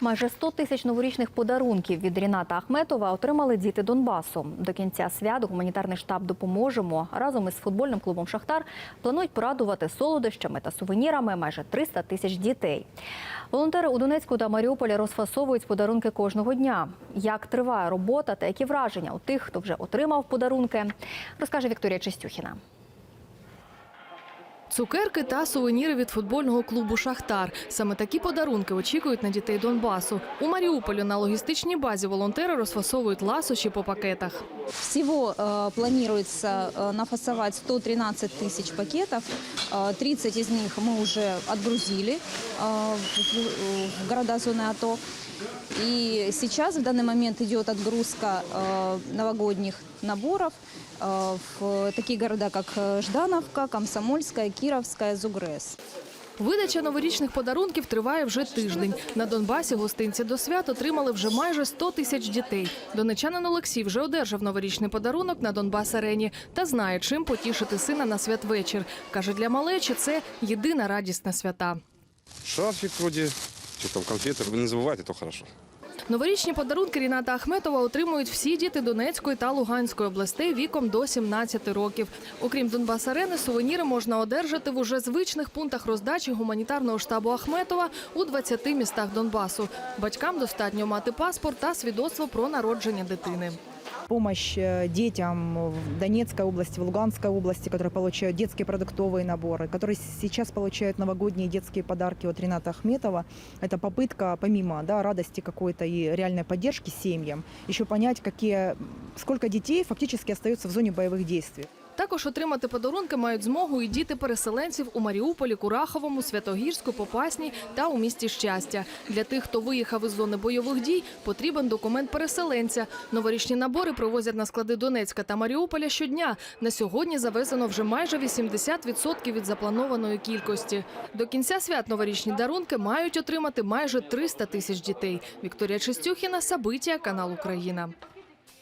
Майже 100 тисяч новорічних подарунків від Ріната Ахметова отримали діти Донбасу. До кінця свят гуманітарний штаб допоможемо разом із футбольним клубом Шахтар планують порадувати солодощами та сувенірами майже 300 тисяч дітей. Волонтери у Донецьку та Маріуполі розфасовують подарунки кожного дня. Як триває робота та які враження у тих, хто вже отримав подарунки, розкаже Вікторія Чистюхіна. Цукерки та сувеніри від футбольного клубу Шахтар. Саме такі подарунки очікують на дітей Донбасу. У Маріуполі на логістичній базі волонтери розфасовують ласощі по пакетах. Всего э, планируется э, нафасовать 113 тысяч пакетов. Э, 30 из них мы уже отгрузили э, в, в города зоны АТО. И сейчас в данный момент идет отгрузка э, новогодних наборов э, в такие города, как э, Ждановка, Комсомольская, Кировская, Зугрес. Видача новорічних подарунків триває вже тиждень. На Донбасі гостинці до свят отримали вже майже 100 тисяч дітей. Донечанин Олексій вже одержав новорічний подарунок на Донбас арені та знає, чим потішити сина на святвечір. Каже, для малечі це єдина радість на свята. Шарфик вроде, что там конфеты, вы не забывайте, то хорошо. Новорічні подарунки Ріната Ахметова отримують всі діти Донецької та Луганської областей віком до 17 років. Окрім Донбас арени, сувеніри можна одержати в уже звичних пунктах роздачі гуманітарного штабу Ахметова у 20 містах Донбасу. Батькам достатньо мати паспорт та свідоцтво про народження дитини. помощь э, детям в Донецкой области, в Луганской области, которые получают детские продуктовые наборы, которые сейчас получают новогодние детские подарки от Рената Ахметова. Это попытка, помимо да, радости какой-то и реальной поддержки семьям, еще понять, какие, сколько детей фактически остается в зоне боевых действий. Також отримати подарунки мають змогу і діти переселенців у Маріуполі, Кураховому, Святогірську, Попасній та у місті Щастя. Для тих, хто виїхав із зони бойових дій, потрібен документ переселенця. Новорічні набори привозять на склади Донецька та Маріуполя щодня. На сьогодні завезено вже майже 80% від запланованої кількості. До кінця свят новорічні дарунки мають отримати майже 300 тисяч дітей. Вікторія Чистюхіна, Сабиття, канал Україна.